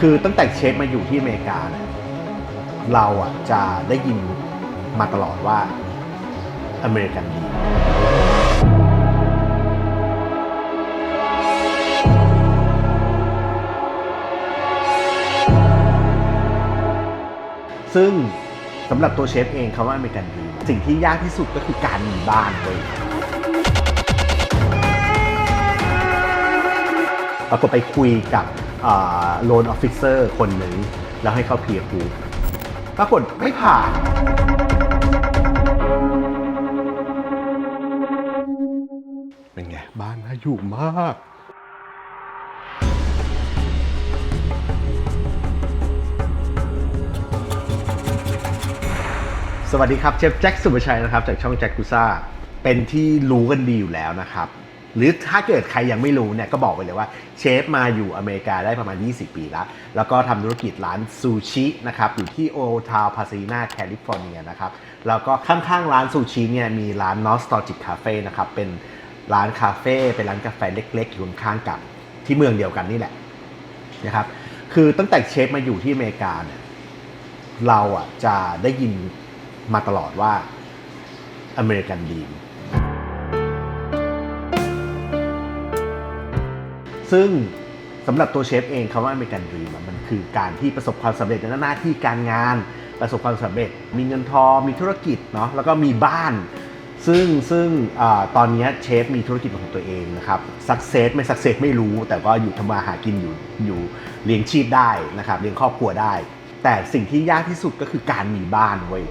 คือตั้งแต่เชฟมาอยู่ที่อเมริกาเนี่ยเราอะจะได้ยินมาตลอดว่าอเมริกันดี ซึ่งสำหรับตัวเชฟเองคำว่าอเมริกันดี สิ่งที่ยากที่สุดก็คือการมีบ้านเลยปรากฏไปคุยกับ โลนออฟฟิเซอร์คนหนึ่งแล้วให้เขาเพียร์พูปรากฏไม่ผ่านเป็นไง บ้านน่าอยู่มากสวัสดีครับเชฟแจ็คสุภชัยนะครับจากช่องแจ็คกุซ่าเป็นที่รู้กันดีอยู่แล้วนะครับ หรือถ้าเกิดใครยังไม่รู้เนี่ยก็บอกไปเลยว่าเชฟมาอยู่อเมริกาได้ประมาณ 20 ปีแล้ว แล้วก็ทำธุรกิจร้านซูชินะครับอยู่ที่โอทาวพาซีนาแคลิฟอร์เนียนะครับแล้วก็ข้างๆร้านซูชิเนี่ยมีร้าน Nostalgic Cafe นะครับเป็นร้านคาเฟ่เป็นร้านกาแฟเล็กๆ อยู่ข้างกับที่เมืองเดียวกันนี่แหละนะครับคือตั้งแต่เชฟมาอยู่ที่อเมริกาเนี่ยเราอะจะได้ยินมาตลอดว่าอเมริกันดีม ซึ่งสำหรับตัวเชฟเองคำว่าอเมริกันดรีมมันคือการที่ประสบความสำเร็จในหน้าที่การงาน ประสบความสำเร็จ มีเงินทองมีธุรกิจเนาะแล้วก็มีบ้าน ซึ่งซึ่งอตอนนี้เชฟมีธุรกิจของตัวเองนะครับสักเซสไม่สักเซสไม่รู้ แต่ก็อยู่ทำมาหากินอยู่อยู่เลี้ยงชีพได้นะครับเลี้ยงครอบครัวได้ แต่สิ่งที่ยากที่สุดก็คือการมีบ้านเว้ย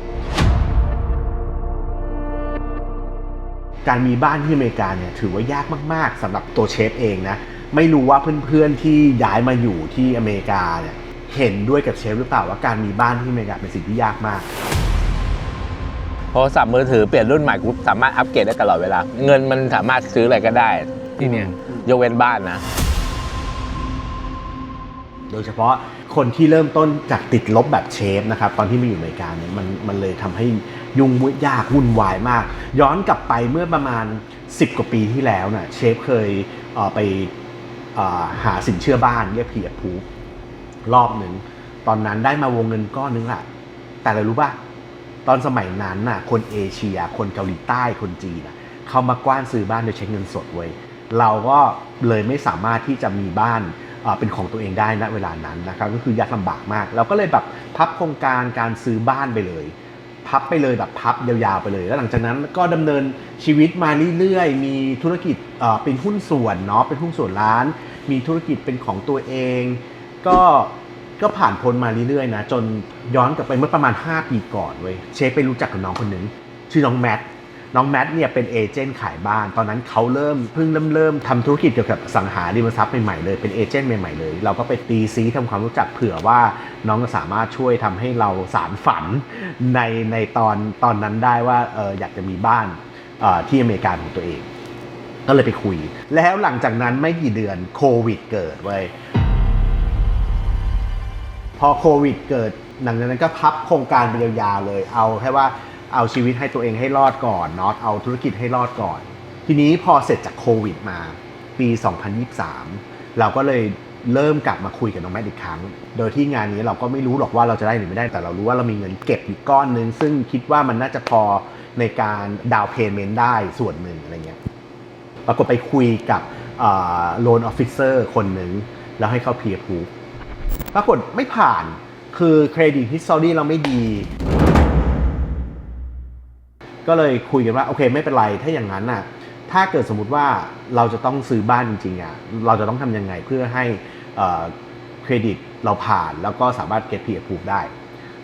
การมีบ้านที่อเมริกาเนี่ยถือว่ายากมาก ๆสำหรับตัวเชฟเองนะ ไม่รู้ว่าเพื่อนๆที่ย้ายมาอยู่ที่อเมริกาเนี่ยเห็นด้วยกับเชฟหรือเปล่าว่าการมีบ้านที่อเมริกาเป็นสิ่งที่ยากมาก โทรศัพท์มือถือเปลี่ยนรุ่นใหม่กูสามารถอัปเกรดได้ตลอดเวลา เงินมันสามารถซื้ออะไรก็ได้ที่เนี่ยยกเว้นบ้านนะ โดยเฉพาะคนที่เริ่มต้นจากติดลบแบบเชฟนะครับ ตอนที่มาอยู่อเมริกาเนี่ยมันมันเลยทำให้ยุ่งมุยากวุ่นวายมาก ย้อนกลับไปเมื่อประมาณ 10 กว่าปีที่แล้วน่ะเชฟเคยเอ่อไปเอ่อ หาสินเชื่อบ้านเรียกพีเอพูรอบหนึ่ง ตอนนั้นได้มาวงเงินก้อนนึงละแต่อะไรรู้ป่ะ ตอนสมัยนั้นน่ะ คนเอเชีย คนเกาหลีใต้คนจีนเขามากว้านซื้อบ้านโดยใช้เงินสดเว้ยเราก็เลยไม่สามารถที่จะมีบ้านเป็นของตัวเองได้ณเวลานั้นนะครับก็คือยากลำบากมาก เราก็เลยแบบพับโครงการการซื้อบ้านไปเลย พับไปเลยแบบพับยาวๆไปเลย แล้วหลังจากนั้นก็ดำเนินชีวิตมาเรื่อยๆ มีธุรกิจเอ่อเป็นหุ้นส่วนเนาะเป็นหุ้นส่วนร้าน มีธุรกิจเป็นของตัวเอง ก็ก็ผ่านพ้นมาเรื่อยๆนะจนย้อนกลับไปเมื่อประมาณ 5 ปีก่อนเว้ยเชฟไปรู้จักกับน้องคนหนึ่งชื่อน้องแมท น้องแมทเนี่ยเป็นเอเจนต์ขายบ้าน ตอนนั้นเขาเริ่มเพิ่งเริ่มเริ่มทำธุรกิจเกี่ยวกับสังหาริมทรัพย์ใหม่ๆเลยเป็นเอเจนต์ใหม่ๆเลย เราก็ไปตีซีทำความรู้จักเผื่อว่าน้องจะสามารถช่วยทำให้เราสารฝันในในตอนตอนนั้นได้ว่าเอออยากจะมีบ้านเอ่อที่อเมริกาของตัวเอง ก็เลยไปคุย แล้วหลังจากนั้นไม่กี่เดือนโควิดเกิดเว้ยพอโควิดเกิดหลังจากนั้นก็พับโครงการไปยาวๆเลยเอาแค่ว่า เอาชีวิตให้ตัวเองให้รอดก่อนเนาะเอาธุรกิจให้รอดก่อน ทีนี้พอเสร็จจากโควิดมาปี 2023 เราก็เลยเริ่มกลับมาคุยกับน้องแมทอีกครั้ง โดยที่งานนี้เราก็ไม่รู้หรอกว่าเราจะได้หรือไม่ได้ แต่เรารู้ว่าเรามีเงินเก็บอยู่ก้อนนึง ซึ่งคิดว่ามันน่าจะพอในการดาวเพย์เมนต์ได้ส่วนหนึ่งอะไรเงี้ย ปรากฏไปคุยกับโลนออฟฟิเซอร์คนหนึ่งแล้วให้เข้าเพียร์พูปรากฏไม่ผ่าน คือเครดิตฮิสตอรี่เราไม่ดี ก็เลยคุยกันว่าโอเคไม่เป็นไรถ้าอย่างนั้นน่ะถ้าเกิดสมมติว่าเราจะต้องซื้อบ้านจริงๆอะเราจะต้องทำยังไงเพื่อให้เครดิตเราผ่านแล้วก็สามารถเก็ตพีเอพูได้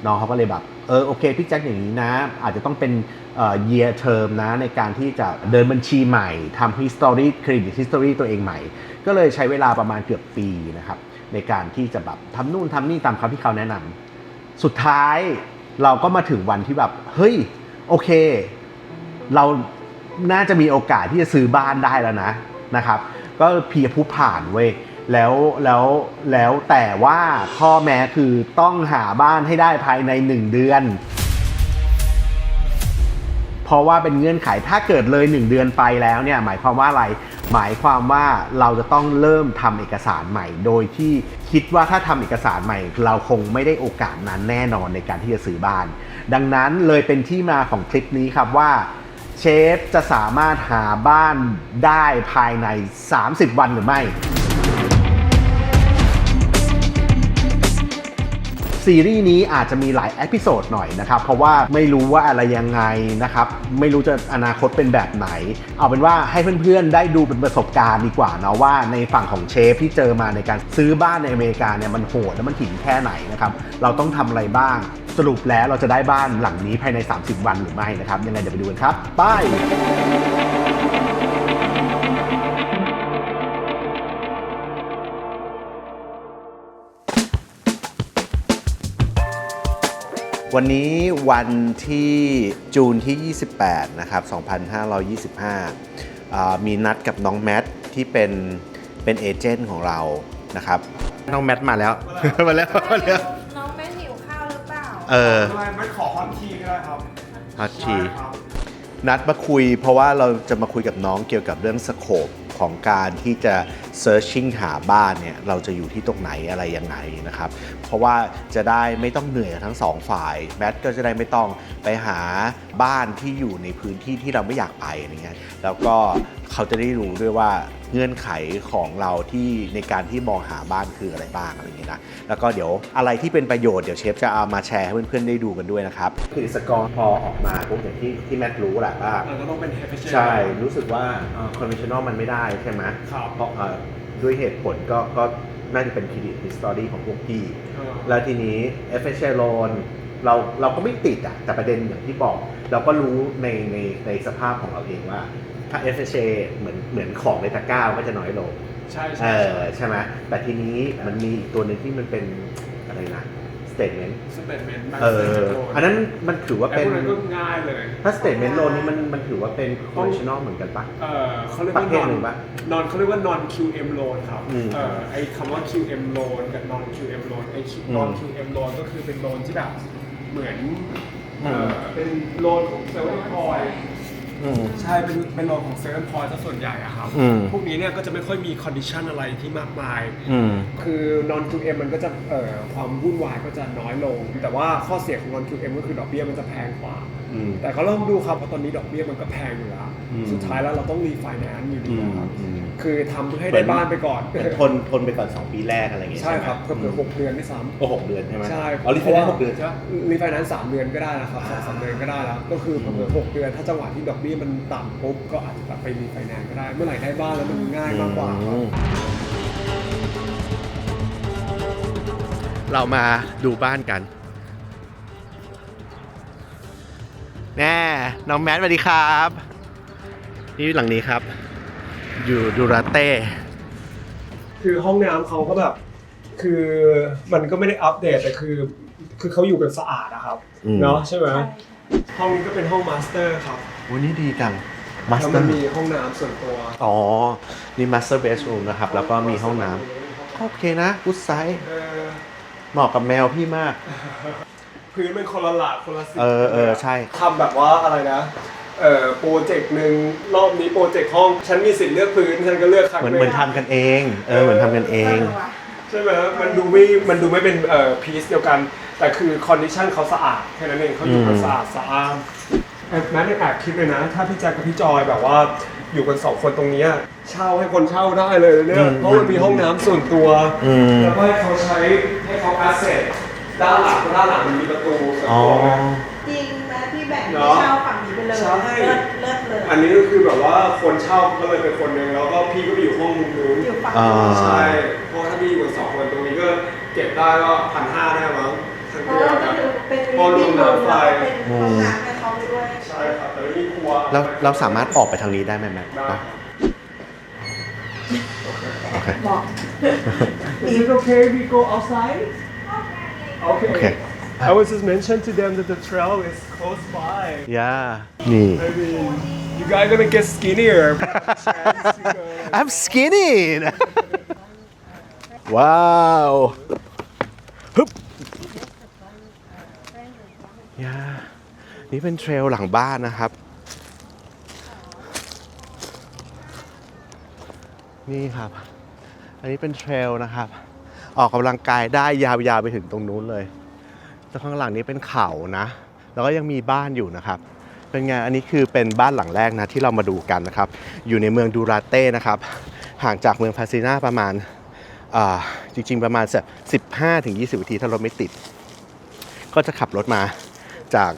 น้องเขาก็เลยแบบเออโอเคพี่แจ็คอย่างนี้นะ อาจจะต้องเป็นเอ่อ year term นะในการที่จะเดินบัญชีใหม่ทำ history credit history ตัวเองใหม่ ก็เลยใช้เวลาประมาณเกือบปีนะครับ ในการที่จะแบบทำนู่นทำนี่ตามคำที่เขาแนะนำสุดท้ายเราก็มาถึงวันที่แบบเฮ้ย โอเค เราน่าจะมีโอกาสที่จะซื้อบ้านได้แล้วนะนะครับ ก็เพียผู้ผ่านเว้ยแล้วแล้วแล้วแต่ว่าข้อแม้คือต้องหาบ้านให้ได้ภายในหนึ่งเดือน เพราะว่าเป็นเงื่อนไขถ้าเกิดเลย 1 เดือนไปแล้วเนี่ยหมายความว่าอะไร หมายความว่าเราจะต้องเริ่มทำเอกสารใหม่ โดยที่คิดว่าถ้าทำเอกสารใหม่ เราคงไม่ได้โอกาสนั้นแน่นอนในการที่จะซื้อบ้าน ดังนั้นเลยเป็นที่มาของคลิปนี้ครับว่าเชฟจะสามารถหาบ้านได้ภายใน 30 วันหรือไม่ ซีรีส์นี้อาจจะมีหลายเอพิโซดหน่อยนะครับ เพราะว่าไม่รู้ว่าอะไรยังไงนะครับ ไม่รู้จะอนาคตเป็นแบบไหน เอาเป็นว่าให้เพื่อนๆ ได้ดูเป็นประสบการณ์ดีกว่าเนาะว่าในฝั่งของเชฟที่เจอมาในการซื้อบ้านในอเมริกาเนี่ยมันโหดและมันหินแค่ไหนนะครับ เราต้องทำอะไรบ้าง สรุปแล้วเราจะได้บ้านหลังนี้ภายใน 30 วันหรือไม่นะครับ ยังไงเดี๋ยวไปดูกันครับไปวันนี้วันที่จูนที่ 28 นะครับ 2525อ่ามีนัดกับน้องแมทที่เป็นเป็นเอเจนต์ของเรานะครับ น้องแมทมาแล้ว มาแล้ว มาแล้ว หรือเปล่าเออไม่ไม่ขอฮอตทีก็ได้ครับฮอตที ใช่ครับนัดมาคุยเพราะว่าเราจะมาคุยกับน้องเกี่ยวกับเรื่องสโคปของการที่จะ searching หาบ้านเนี่ยเราจะอยู่ที่ตรงไหนอะไรยังไงนะครับ เพราะว่าจะได้ไม่ต้องเหนื่อยกับทั้งสองฝ่ายแมทก็จะได้ไม่ต้องไปหาบ้านที่อยู่ในพื้นที่ที่เราไม่อยากไปอะไรเงี้ยแล้วก็เขาจะได้รู้ด้วยว่าเงื่อนไขของเราที่ในการที่มองหาบ้านคืออะไรบ้างอะไรเงี้ยนะ แล้วก็เดี๋ยวอะไรที่เป็นประโยชน์เดี๋ยวเชฟจะเอามาแชร์ให้เพื่อนๆได้ดูกันด้วยนะครับ คือสกอร์พอออกมาปุ๊บอย่างที่ที่แมทรู้แหละว่าเราก็ต้องเป็นเฮฟเฟชใช่ รู้สึกว่าคอนเวนชั่นอลมันไม่ได้ใช่ไหมครับเพราะเอ่อ ด้วยเหตุผลก็ก็น่าจะเป็นเครดิตฮิสตอรี่ของพวกพี่ แล้วทีนี้ f h a loan เราเราก็ไม่ติดอะแต่ประเด็นอย่างที่บอก เราก็รู้ในในในสภาพของเราเองว่า ถ้า FHA เหมือนเหมือนของในตะกร้าก็จะน้อยลง ใช่เอใช่อใช่ไหมแต่ทีนี้มันมีอีกตัวหนึ่งที่มันเป็นอะไรนะ statement สเตทเมนต์เอออันนั้นมันถือว่าไอ้เป็นพวกนั้นก็ง่ายเลย ถ้า statement loan นี่มันมันถือว่าเป็น conventional เหมือนกันปะเออเขาเรียกปว่าระเภทหนึ่งปะ non เขาเรียกว่า non QM loan ครับอืมเออไอ้คำว่า QM loan กับ non QM loan ไอ้ Q- อืม non QM loan ก็คือเป็นโลนที่แบบเหมือนอืมเออเป็นโลนของเซลล์พอย อืม ใช่เป็นเป็นโลนของเซลล์พอยซะส่วนใหญ่อะครับ อืม พวกนี้เนี่ยก็จะไม่ค่อยมีคอนดิชันอะไรที่มากมาย อืม คือ non QM มันก็จะเอ่อความวุ่นวายก็จะน้อยลง แต่ว่าข้อเสียของ non QM ก็คือดอกเบี้ยมันจะแพงกว่า อืม แต่ก็ต้องดูครับเพราะตอนนี้ดอกเบี้ยมันก็แพงอยู่แล้ว อืมสุดท้ายแล้วเราต้องรีไฟแนนซ์อยู่ดีนะครับ อืมคือทำเพื่อให้ได้บ้านไปก่อนเหมือน ทนทนไปก่อน 2 ปีแรกอะไรอย่างเงี้ยใช่ครับไหมเกือบหกเดือนไม่ซ้ำโอ้หกเดือนใช่ไหมใช่อ๋อรีไฟแนนซ์หกเดือนใช่ไหม รีไฟแนนซ์สามเดือนก็ได้นะครับสองสามเดือนก็ได้แล้ว ก็คือเผื่อหกเดือนถ้าจังหวะที่ดอกเบี้ยมันต่ำปุ๊บก็อาจจะแบบไปรีไฟแนนซ์ก็ได้ เมื่อไหร่ได้บ้านแล้วมันง่ายมากกว่าครับ เรามาดูบ้านกัน แน่ น้องแมทสวัสดีครับ นี่หลังนี้ครับ อยู่ดูราเต้ คือห้องน้ำเขาก็แบบ คือมันก็ไม่ได้อัปเดตแต่คือ คือเขาอยู่กันสะอาดอะครับ อืม เนาะใช่ไหม ห้องนี้ก็เป็นห้องมาสเตอร์ครับ วันนี้ดีจังมาสแล้วเตอมันร์มีห้องน้ำส่วนตัวอ๋อ นี่มาสเตอร์เบสรูมนะครับ แล้วก็มีห้องน้ำโอเคนะกุ๊ดไซส์เออเหมาะกับแมวพี่มาก พื้นเป็นคนละหลาดคนละสีเออเออใช่ ทำแบบว่าอะไรนะ เอ่อโปรเจกต์หนึ่งรอบนี้โปรเจกต์ห้อง ฉันมีสิทธิ์เลือกพื้น ฉันก็เลือกครั้งเหมือนเหมือนทำกันเอง เออเหมือนทำกันเอง ใช่ไหมมันดูไม่ มันดูไม่เป็นเอ่อพีซเดียวกัน แต่คือคอนดิชันเขาสะอาดแค่นั้นเองเขาอยู่กันอืม สะอาดสะอาด แอบแม้ในแอบคิดเลยนะ ถ้าพี่แจ็คกับพี่จอยแบบว่าอยู่กันสองคนตรงเนี้ยเช่าให้คนเช่าได้เลยนะเนี่ยเพราะมันมีห้องน้ำส่วนตัว อืม แล้วก็ให้เขาใช้ให้เขาแอสเซทด้านหลังเพราะด้านหลังมันมีประตูส่วนอ๋อ ตัวไง จริงนะพี่แบ่งเนที่อะเช่าฝั่งนี้ไปเลยใช่ เลิศเลิศเลยอันนี้ก็คือแบบว่าคนเช่าก็เลยเป็นคนหนึ่งแล้วก็พี่ก็ไปอยู่ห้องมุมนู้นอยู่ฝั่งอ่านี้ใช่เพราะถ้าพี่อยู่กันสองคนตรงนี้ก็เก็บได้ก็พันห้าได้มั้งทั้งเพเดืราะอนว่านะมันเป็นพอรวมน้ำไฟ เป็นห้องน้ำให้เขาไป เราเราสามารถออกไปทางนี้ได้ไหมแม่ได้โอเคบอก Is it okay we go outside? Okay. Okay. I was just mentioned to them that the trail is close by. ย่านี่ I mean, you guys gonna get skinnier. Chance to go- I'm skinny ว้า นี่เป็นเทรลหลังบ้านนะครับ นี่ครับ อันนี้เป็นเทรลนะครับ ออกกำลังกายได้ยาวๆไปถึงตรงนู้นเลยแต่ข้างหลังนี้เป็นเขานะ แล้วก็ยังมีบ้านอยู่นะครับ เป็นไง อันนี้คือเป็นบ้านหลังแรกนะที่เรามาดูกันนะครับ อยู่ในเมืองดูราเต้นะครับ ห่างจากเมืองพาซิน่าประมาณจริงๆประมาณสัก15-20 นาทีถ้ารถไม่ติด ก็จะขับรถมาจาก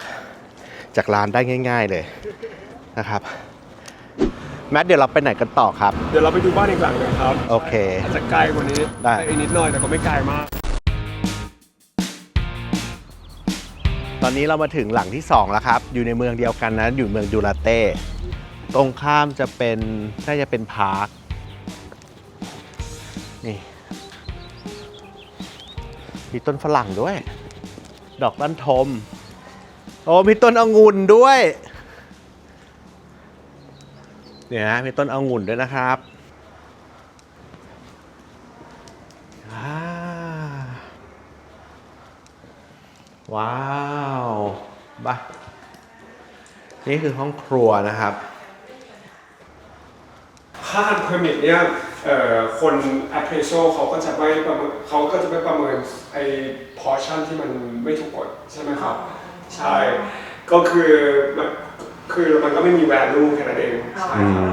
จากร้านได้ง่าย ๆเลยนะครับแมทเดี๋ยวเราไปไหนกันต่อครับ เดี๋ยวเราไปดูบ้านอีกหลังหนึงครับโอเค อาจจะไกลกว่านี้ได้ อีกนิดหน่อยแต่ก็ไม่ไกลมาก ตอนนี้เรามาถึงหลังที่ 2 แล้วครับ อยู่ในเมืองเดียวกันนะ อยู่เมืองดูราเต้ ตรงข้ามจะเป็น น่าจะเป็นพาร์ค นี่ มีต้นฝรั่งด้วย ดอกบ้านทม โอ้มีต้นองุ่นด้วย เนี่ยนะมีต้นองุ่นด้วยนะครับว้าวบ้านี่คือห้องครัวนะครับค่าเพอร์มิทเนี่ยคน appraisal เขาก็จะไม่ประเมินเขาก็จะไม่ประเมินไอ้ portion ที่มันไม่ถูกกฎใช่ไหมครับ ใช่ ก็คือมันคือมันก็ไม่มี value แค่นั้นเองใช่ครับ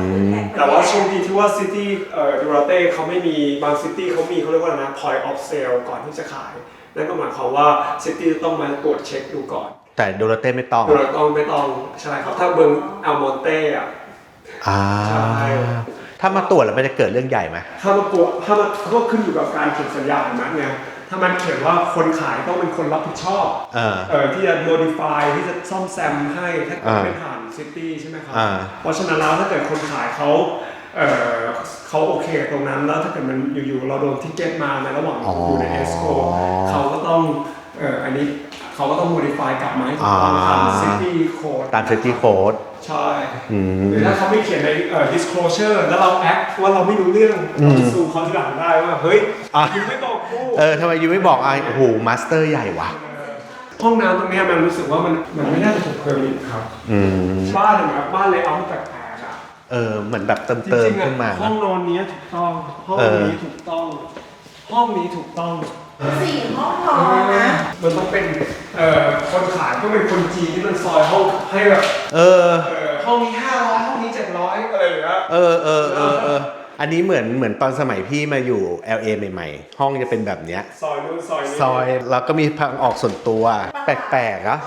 แต่ว่าโชคดีที่ว่าซิตี้เอ่อดูราเต้เขาไม่มีบางซิตี้เขามีเขาเรียกว่าอะไรนะ point of sale ก่อนที่จะขาย นั่นก็หมายความว่าซิตี้ต้องมาตรวจเช็คดูก่อนแต่ดูราเต้ไม่ต้องดูราต้องไม่ต้องใช่ครับ ถ้าเบิงอัลมอนเต้อะอ่าใช่ถ้ามาตรวจแล้วมันจะเกิดเรื่องใหญ่ไหมถ้ามันปวดถ้ามันก็ขึ้นอยู่กับการเขียนสัญญาของนั้นไง ถ้ามันเขียนว่าคนขายต้องเป็นคนรับผิดชอบเออเอ่อที่จะ modify ที่จะซ่อมแซมให้ถ้าเกิดอ่าไม่ผ่านซิตี้ใช่ไหมครับ อ่า เพราะฉะนั้นแล้วถ้าเกิดคนขายเขาเอ่อเขาโอเคกับตรงนั้นแล้วถ้าเกิดมันอยู่ๆเราโดนทิกเก็ตมาในระหว่างอ๋อออยู่ในเอสโคเขาก็ต้องเอ่ออันนี้เขาก็ต้อง modify กลับมาให้ถูกต้องตามอ่า city code ตาม safety code ใช่อืม หรือถ้าเขาไม่เขียนในเอ่อ disclosure แล้วเรา act ว่าเราไม่รู้เรื่องอืมเราจะสู้เขาทีหลังได้ว่าเฮ้ยอะยูไม่บอกกู เออทำไมยูไม่บอกอะโอ้โหมาสเตอร์ใหญ่ว่ะห้องน้ำตรงเนี้ยมันรู้สึกว่ามันมันไม่น่าจะถูกเพอร์มิทครับ อืมบ้านเนี่ยบ้านเลยเอาแปลกๆอะเออเหมือนแบบเติมจเติมริงๆขึ้นมาอะห้นะองนอนเนี้ยถูกต้อง ห้องเออ นี้ถูกต้อง ห้องนี้ถูกต้องสี่ห้องนอนนะมันต้องเป็นเอ่อคนขายต้องเป็นคนจีนที่มันซอยห้องให้แบบเออ เอ่อห้องนี้ห้าร้อยห้องนี้เจ็ดร้อยอะไรอย่างเงี้ย เออเออเออเออ อันนี้เหมือนเหมือนตอนสมัยพี่มาอยู่ LA ใหม่ๆ ห้องจะเป็นแบบเนี้ยซอยนู้นซอยนี้ซอยแล้วก็มีทางออกส่วนตัว แปลกๆอะ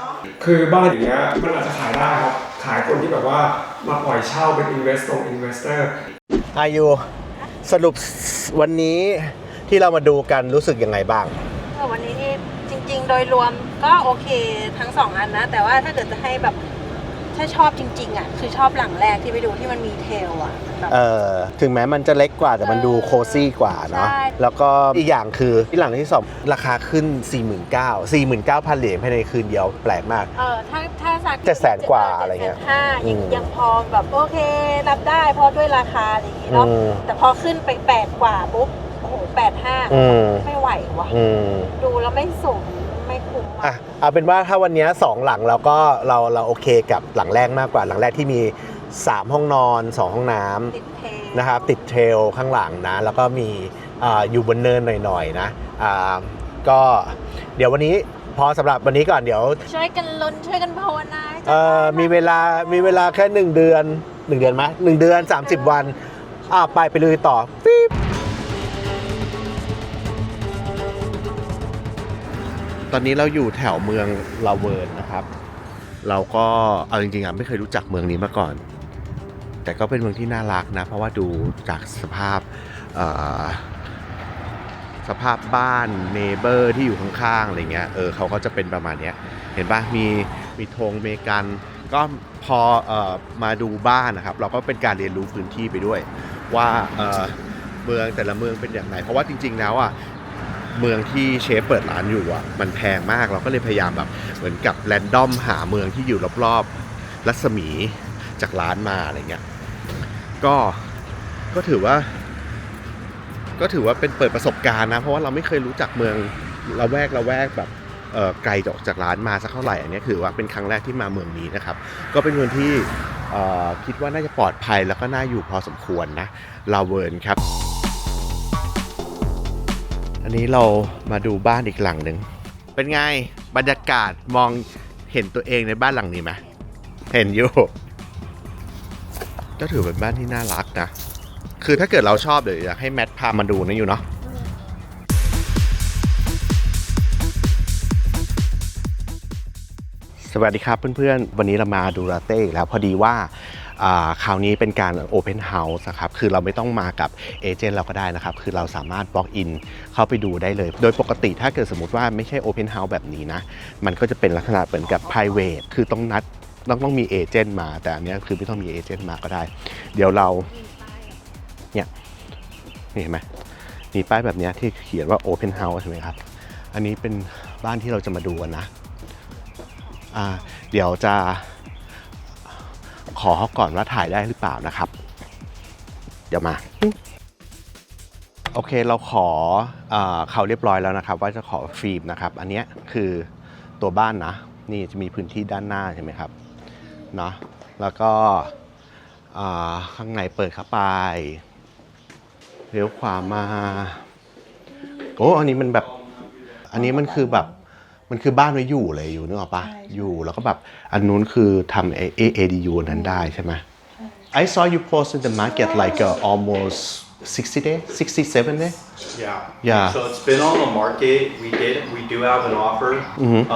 คือบ้านอย่างเงี้ยมันอาจจะขายได้ครับ ขายคนที่แบบว่ามาปล่อยเช่าเป็น invest ตรง investor อายุสรุปวันนี้ที่เรามาดูกันรู้สึกยังไงบ้างเออวันนี้นี่จริง ๆ โดยรวมก็โอเคทั้งสองอันนะ แต่ว่าถ้าเกิดจะให้แบบ ถ้าชอบจริงๆอะคือชอบหลังแรกที่ไปดูที่มันมีเทลอะแบบ เออถึงแม้มันจะเล็กกว่าแต่มันดูโคซี่กว่าเนาะใช่ แล้วก็อีกอย่างคือที่หลังที่สองราคาขึ้น 4 9 0 0 0 49,000เหรียญภายในคืนเดียวแปลกมาก เออถ้าถ้าสักเจ็ดแสนกว่าอะไรเงี้ยห้าอืยังมยังพอแบบโอเครับได้เพราะด้วยราคาอะไรอย่างงี้เนาะอืมแต่พอขึ้นไปแปดกว่าปุ๊บโอ้โหแปดห้าอืมไม่ไหวว่ะ อืมดูแล้วไม่สมไม่คุ้ม อะอะเอาเป็นว่าถ้าวันเนี้ยสองหลังเราก็เราเราโอเคกับหลังแรกมากกว่าหลังแรกที่มี 3 ห้องนอน 2 ห้องน้ำติดเทลนะครับติดเทรลข้างหลังนะแล้วก็มีอาอยู่บนเนินหน่อยๆนะอ่าก็เดี๋ยววันนี้พอสำหรับวันนี้ก่อนเดี๋ยว ช่วยกันลุ้นช่วยกันภาวนาให้เอ่อมีเวลามีเวลาแค่ 1 เดือน 1 เดือนไหมหนึ่งเดือน 30 วันอ่าไปไปเลยต่อปี๊บ ตอนนี้เราอยู่แถวเมืองลาเวิร์นนะครับ เราก็เอาจริงๆอะไม่เคยรู้จักเมืองนี้มาก่อน แต่ก็เป็นเมืองที่น่ารักนะ เพราะว่าดูจากสภาพสภาพบ้านเนเบอร์ที่อยู่ข้างๆอะไรเงี้ย เออเขาก็จะเป็นประมาณเนี้ย เห็นปะมีมีธงเมกัน ก็พอเอ่อมาดูบ้านนะครับ เราก็เป็นการเรียนรู้พื้นที่ไปด้วย ว่าเออเมืองแต่ละเมืองเป็นอย่างไร เพราะว่าจริง ๆ แล้วอะ เมืองที่เชฟเปิดร้านอยู่อะมันแพงมากเราก็เลยพยายามแบบเหมือนกับแรนดอมหาเมืองที่อยู่รอบๆรัศมีจากร้านมาอะไรเงี้ยก็ก็ถือว่า ก็ถือว่าเป็นเปิดประสบการณ์นะ เพราะว่าเราไม่เคยรู้จักเมืองละแวกละแวกแบบเออไกลออกจากร้านมาสักเท่าไหร่อันนี้ถือว่าเป็นครั้งแรกที่มาเมืองนี้นะครับ ก็เป็นเมืองที่คิดว่าน่าจะปลอดภัยแล้วก็น่าอยู่พอสมควรนะลาเวิร์นครับ อันนี้เรามาดูบ้านอีกหลังหนึ่ง เป็นไง บรรยากาศมองเห็นตัวเองในบ้านหลังนี้ไหมเห็นอยู่ ก็ถือเป็นบ้านที่น่ารักนะ คือถ้าเกิดเราชอบเดี๋ยวอยากให้แมทพามาดูนะอยู่เนาะสวัสดีครับเพื่อนๆ วันนี้เรามาดูลาเต้อีกแล้ว พอดีว่าอ่า คราวนี้เป็นการ Open House นะครับ คือเราไม่ต้องมากับเอเจนต์เราก็ได้นะครับ คือเราสามารถ Walk in เข้าไปดูได้เลย โดยปกติถ้าเกิดสมมติว่าไม่ใช่ Open House แบบนี้นะ มันก็จะเป็นลักษณะเหมือนกับ private คือต้องนัดต้องต้องมีเอเจนต์มา แต่อันนี้คือไม่ต้องมีเอเจนต์มาก็ได้ เดี๋ยวเราเนี่ยนี่เห็นไหมมีป้ายแบบนี้ที่เขียนว่า Open House ใช่ไหมครับ อันนี้เป็นบ้านที่เราจะมาดูกันนะ อ่า เดี๋ยวจะ อเขาก่อนว่าถ่ายได้หรือเปล่านะครับ เดี๋ยวมา โอเคเราขออเขาเรียบร้อยแล้วนะครับ ว่าจะขอฟิล์มนะครับ อันนี้คือตัวบ้านนะ นี่จะมีพื้นที่ด้านหน้าใช่ไหมครับเนาะแล้วก็ข้างในเปิดเข้าไปเลี้ยวขวามาโอ้อันนี้มันแบบ อันนี้มันคือแบบ มันคือบ้านไว้อยู่เลยอยู่นึกออกปะอยู่แล้วก็แบบอันนู้นคือทำ A A D U นั้นได้ใช่ไหม I saw you post in the market like uh, almost 60 day 67 day Yeah. Yeah. So it's been on the market. We did. We do have an offer,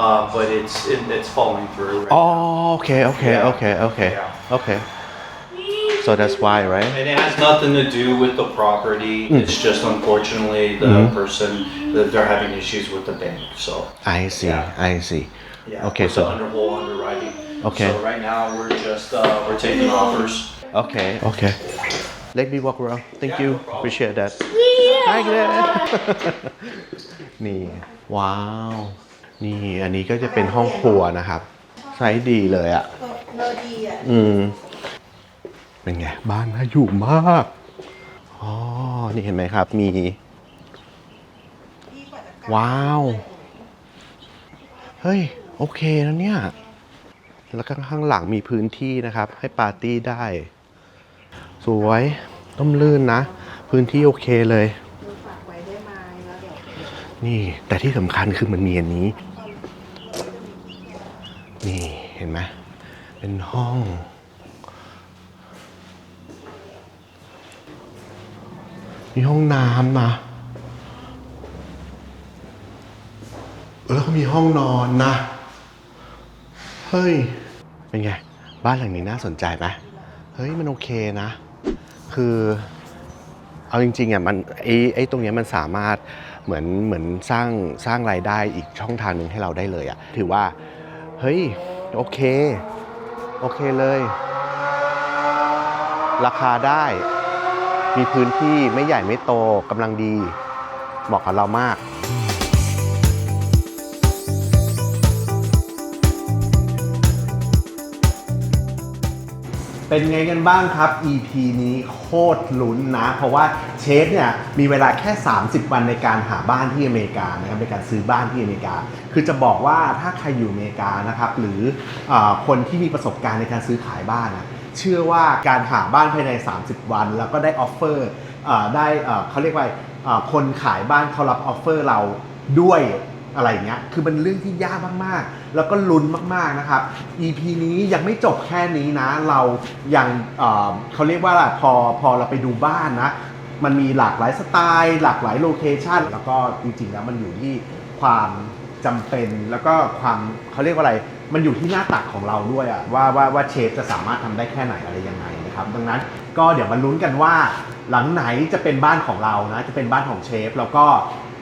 uh, but it's it, it's falling through. Right oh okay okay Yeah. okay okay Yeah. okay so that's why right And it has nothing to do with the property. Mm. It's just unfortunately the Mm-hmm. person that they're having issues with the bank. So I see Yeah. I see yeah. Okay, it's so- an under whole underwriting. Okay. So right now we're just uh, we're taking offers. okay okay let me walk around thank you appreciate that Hi Glenn นี่ว้าว นี่อันนี้ก็จะเป็นห้องครัวนะครับไซส์ดีเลยอะ โรดีอ่ะ อืม เป็นไง บ้านน่าอยู่มาก อ๋อ นี่เห็นไหมครับ มี ว้าว เฮ้ย โอเคแล้วเนี่ย แล้วก็ข้างหลังมีพื้นที่นะครับ ให้ปาร์ตี้ได้ สวยต้มลื่นนะ พื้นที่โอเคเลย นี่ แต่ที่สำคัญคือมันมีอันนี้ นี่ เห็นไหมเป็นห้อง มีห้องน้ำนะเออเขามีห้องนอนนะ เฮ้ย เป็นไง บ้านหลังนี้น่าสนใจไหมเฮ้ย มันโอเคนะ คือเอาจริงๆอะมันไอ้ไอ้ตรงนี้มันสามารถเหมือนเหมือนสร้างสร้างรายได้อีกช่องทางหนึ่งให้เราได้เลยอะถือว่า เฮ้ย โอเค โอเคเลย ราคาได้ มีพื้นที่ไม่ใหญ่ไม่โตกำลังดีเหมาะกับเรามากเป็นไงกันบ้างครับ EP นี้โคตรลุ้นนะ เพราะว่าเชฟเนี่ยมีเวลาแค่ 30 วันในการหาบ้านที่อเมริกานะครับในการซื้อบ้านที่อเมริกา คือจะบอกว่าถ้าใครอยู่อเมริกานะครับหรืออคนที่มีประสบการณ์ในการซื้อขายบ้านนะ เชื่อว่าการหาบ้านภายใน 30 วัน แล้วก็ได้ออฟเฟอร์ได้เขาเรียกว่าคนขายบ้านเขารับออฟเฟอร์เราด้วยอะไรเงี้ย คือมันเรื่องที่ยากมากๆ แล้วก็ลุ้นมากๆนะครับ EP นี้ยังไม่จบแค่นี้นะ เรายังเเขาเรียกว่าอะไรพอพอเราไปดูบ้านนะ มันมีหลากหลายสไตล์ หลากหลายโลเคชันแล้วก็จริงๆแล้วมันอยู่ที่ความจำเป็นแล้วก็ความเขาเรียกว่าอะไร มันอยู่ที่หน้าตักของเราด้วยอะว่าว่าว่าเชฟจะสามารถทำได้แค่ไหนอะไรยังไงนะครับดังนั้นก็เดี๋ยวมาลุ้นกันว่า หลังไหนจะเป็นบ้านของเรานะจะเป็นบ้านของเชฟแล้วก็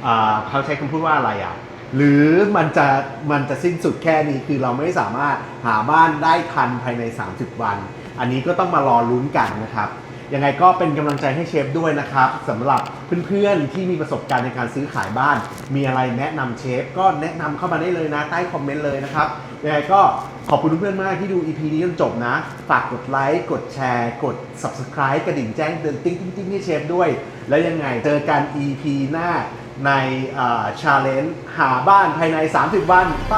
เอ่อเขาใช้คำพูดว่าอะไรอะหรือมันจะมันจะสิ้นสุดแค่นี้คือเราไม่สามารถหาบ้านได้ทันภายใน 30 วัน อันนี้ก็ต้องมารอลุ้นกันนะครับ ยังไงก็เป็นกำลังใจให้เชฟด้วยนะครับสำหรับเพื่อนๆที่มีประสบการณ์ในการซื้อขายบ้าน มีอะไรแนะนำเชฟ ก็แนะนำเข้ามาได้เลยนะ ใต้คอมเมนต์เลยนะครับยังไงก็ขอบคุณเพื่อนๆมากที่ดู EP นี้จนจบนะ ฝากกดไลค์กดแชร์ กด subscribe กระดิ่งแจ้งเตือนติ๊งติ๊งติ๊งให้เชฟด้วย แล้วยังไงเจอกัน EP หน้าในชาเลนจ์หาบ้านภายใน 30 วันไป